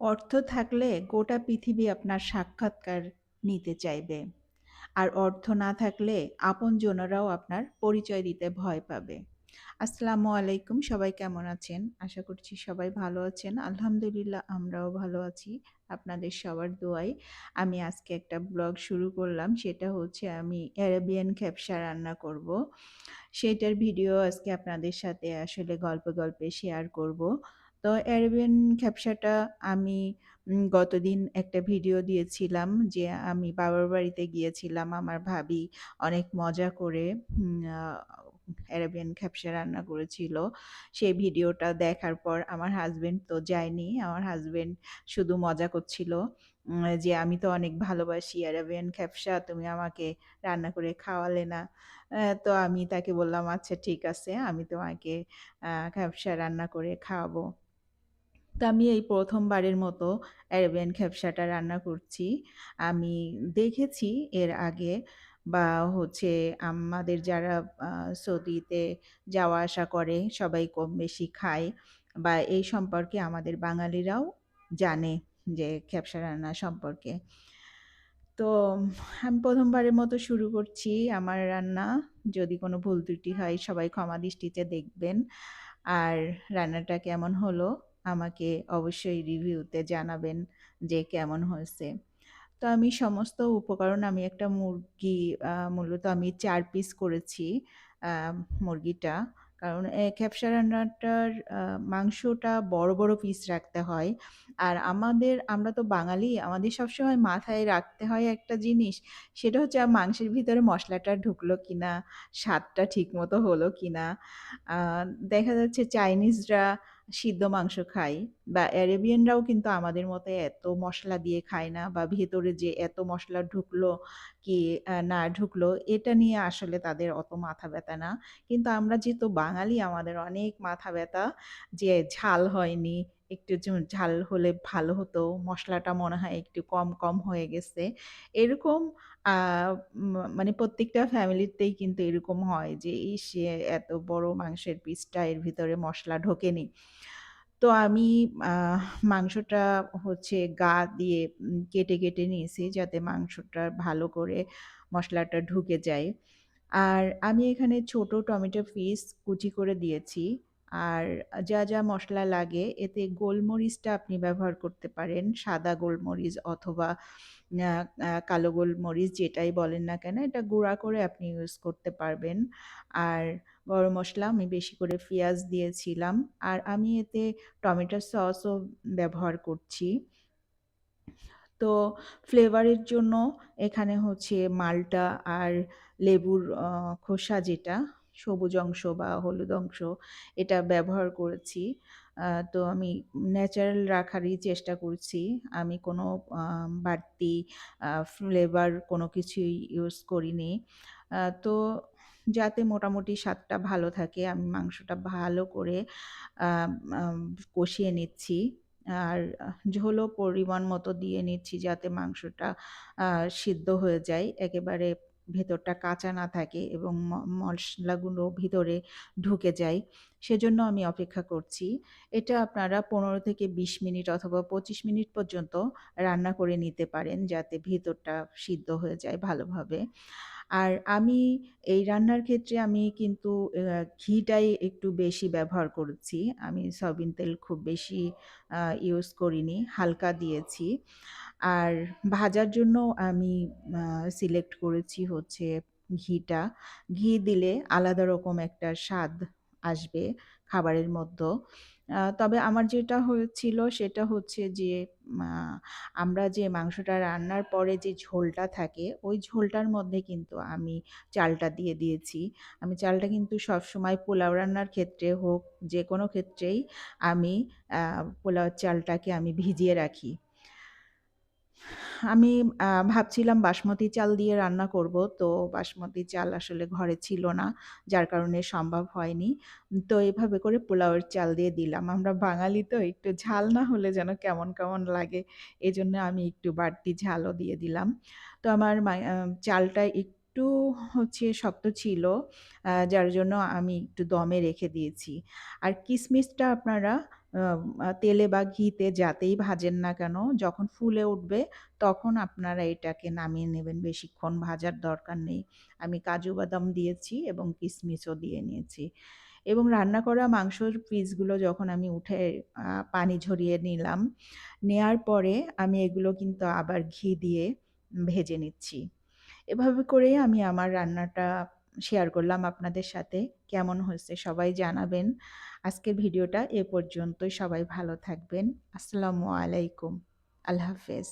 অর্থ থাকলে গোটা পৃথিবী আপনার সাক্ষাৎকার নিতে চাইবে। আর অর্থ না থাকলে আপনজনেরাও আপনার পরিচয় দিতে ভয় পাবে। আসসালামু আলাইকুম। সবাই কেমন আছেন? আশা করছি সবাই ভালো আছেন। আলহামদুলিল্লাহ আমরাও ভালো আছি। আপনাদের সবার দোয়াই আমি আজকে একটা ব্লগ শুরু করলাম। সেটা হচ্ছে আমি অ্যারাবিয়ান খেপসা রান্না করব। সেটার ভিডিও আজকে আপনাদের সাথে আসলে গল্পে, গল্পে শেয়ার করব। তো অ্যারাবিয়ান খেপসাটা আমি গতদিন একটা ভিডিও দিয়েছিলাম যে আমি বাবার বাড়িতে গিয়েছিলাম। আমার ভাবি অনেক মজা করে অ্যারাবিয়ান খেপসা রান্না করেছিল। সেই ভিডিওটা দেখার পর আমার হাসব্যান্ড তো যায়নি। আমার হাসব্যান্ড শুধু মজা করছিল যে, "আমি তো অনেক ভালোবাসি অ্যারাবিয়ান খেপসা, তুমি আমাকে রান্না করে খাওয়ালে না।" তো আমি তাকে বললাম, "আচ্ছা ঠিক আছে, আমি তোমাকে আ খেপসা রান্না করে খাওয়াবো।" তো আমি এই প্রথমবারের মতো অ্যারাবিয়ান খেপসাটা রান্না করছি। আমি দেখেছি এর আগে বা হচ্ছে আমাদের যারা সৌদিতে যাওয়া আসা করে সবাই কম বেশি খায় বা এই সম্পর্কে আমাদের বাঙালিরাও জানে যে খেপসা রান্না সম্পর্কে। তো আমি প্রথমবারের মতো শুরু করছি আমার রান্না। যদি কোনো ভুল ত্রুটি হয় সবাই ক্ষমা দৃষ্টিতে দেখবেন। আর রান্নাটা কেমন হলো আমাকে অবশ্যই রিভিউতে জানাবেন যে কেমন হয়েছে। তো আমি সমস্ত উপকরণ আমি একটা মুরগি মূলত আমি চার পিস করেছি মুরগিটা। কারণ এ খেপসা রান্নাটার মাংসটা বড়, বড় পিস রাখতে হয়। আর আমাদের আমরা তো বাঙালি, আমাদের সবসময় মাথায় রাখতে হয় একটা জিনিস, সেটা হচ্ছে মাংসের ভিতরে মশলাটা ঢুকলো কিনা, স্বাদটা ঠিকমতো হলো কিনা। দেখা যাচ্ছে চাইনিজরা সিদ্ধ মাংস খাই বা অ্যারেবিয়ানরাও কিন্তু আমাদের মতো এত মশলা দিয়ে খায় না বা ভেতরে যে এত মশলা ঢুকলো কি না ঢুকলো এটা নিয়ে আসলে তাদের অত মাথা ব্যথা না। কিন্তু আমরা যেহেতু বাঙালি আমাদের অনেক মাথা ব্যথা যে ঝাল হয়নি, একটু ঝাল হলে ভালো হতো, মশলাটা মনে হয় একটু কম, কম হয়ে গেছে। এরকম মানে প্রত্যেকটা ফ্যামিলিতেই কিন্তু এরকম হয় যে, এই সে এত বড় মাংসের পিসটা এর ভিতরে মশলা ঢোকেনি। তো আমি মাংসটা হচ্ছে গা দিয়ে কেটে, কেটে নিয়েছি যাতে মাংসটা ভালো করে মশলাটা ঢুকে যায়। আর আমি এখানে ছোট টমেটো পিস কুচি করে দিয়েছি। আর যা, যা মশলা লাগে এতে গোলমরিচটা আপনি ব্যবহার করতে পারেন। সাদা গোলমরিচ অথবা কালো গোলমরিচ যেটাই বলেন না কেন এটা গুঁড়া করে আপনি ইউজ করতে পারবেন। আর গরম মশলা আমি বেশি করে পেঁয়াজ দিয়েছিলাম। আর আমি এতে টমেটো সসও ব্যবহার করছি। তো ফ্লেভারের জন্য এখানে হচ্ছে মালটা আর লেবুর খোসা যেটা, সবুজ অংশ বা হলুদ অংশ এটা ব্যবহার করেছি। তো আমি ন্যাচারাল রাখারই চেষ্টা করছি। আমি কোনো বাড়তি ফ্লেভার কোনো কিছুই ইউজ করিনি। তো যাতে মোটামুটি স্বাদটা ভালো থাকে, আমি মাংসটা ভালো করে কষিয়ে নিচ্ছি। আর ঝোলও পরিমাণ মতো দিয়ে নিচ্ছি যাতে মাংসটা সিদ্ধ হয়ে যায়। একেবারে ভেতরটা কাঁচা না থাকে এবং মশলাগুলো ভিতরে ঢুকে যায়। সেজন্য আমি অপেক্ষা করছি। এটা আপনারা ১৫ থেকে ২০ মিনিট অথবা ২৫ মিনিট পর্যন্ত রান্না করে নিতে পারেন যাতে ভেতরটা সিদ্ধ হয়ে যায় ভালোভাবে। আর আমি এই রান্নার ক্ষেত্রে আমি কিন্তু ঘিটাই একটু বেশি ব্যবহার করেছি। আমি সয়াবিন তেল খুব বেশি ইউজ করিনি, হালকা দিয়েছি। আর ভাজার জন্য আমি সিলেক্ট করেছি হচ্ছে ঘিটা। ঘি দিলে আলাদা রকম একটা স্বাদ আসবে খাবারের মধ্যেও। তবে আমার যেটা হয়েছিল সেটা হচ্ছে যে আমরা যে মাংসটা রান্নার পরে যে ঝোলটা থাকে, ওই ঝোলটার মধ্যে কিন্তু আমি চালটা দিয়ে দিয়েছি। আমি চালটা কিন্তু সবসময় পোলাও রান্নার ক্ষেত্রে হোক, যে কোনো ক্ষেত্রেই আমি পোলাওর চালটাকে আমি ভিজিয়ে রাখি। আমি ভাবছিলাম বাসমতি চাল দিয়ে রান্না করব। তো বাসমতি চাল আসলে ঘরে ছিল না। যার কারণে সম্ভব হয়নি। তো এভাবে করে পোলাওয়ের চাল দিয়ে দিলাম। আমরা বাঙালি তো একটু ঝাল না হলে যেন কেমন, কেমন লাগে। এজন্য আমি একটু বাড়তি ঝালও দিয়ে দিলাম। তো আমার মাই চালটা একটু হচ্ছে শক্ত ছিল। যার জন্য আমি একটু দমে রেখে দিয়েছি। আর কিসমিসটা আপনারা তেলে বা ঘিতে যাতেই ভাজেন না কেন, যখন ফুলে উঠবে তখন আপনারা এটাকে নামিয়ে নেবেন। বেশিক্ষণ ভাজার দরকার নেই। আমি কাজু বাদাম দিয়েছি এবং কিশমিশও দিয়ে নিয়েছি। এবং রান্না করা মাংসর পিসগুলো যখন আমি উঠে পানি ঝরিয়ে নিলাম, নেয়ার পরে আমি এগুলো কিন্তু আবার ঘি দিয়ে ভেজে নিচ্ছি। এভাবে করেই আমি আমার রান্নাটা শেয়ার করলাম আপনাদের সাথে। কেমন হয়েছে সবাই জানাবেন। আজকের ভিডিওটা এ পর্যন্তই। সবাই ভালো থাকবেন। আসসালামু আলাইকুম। আল্লাহ হাফেজ।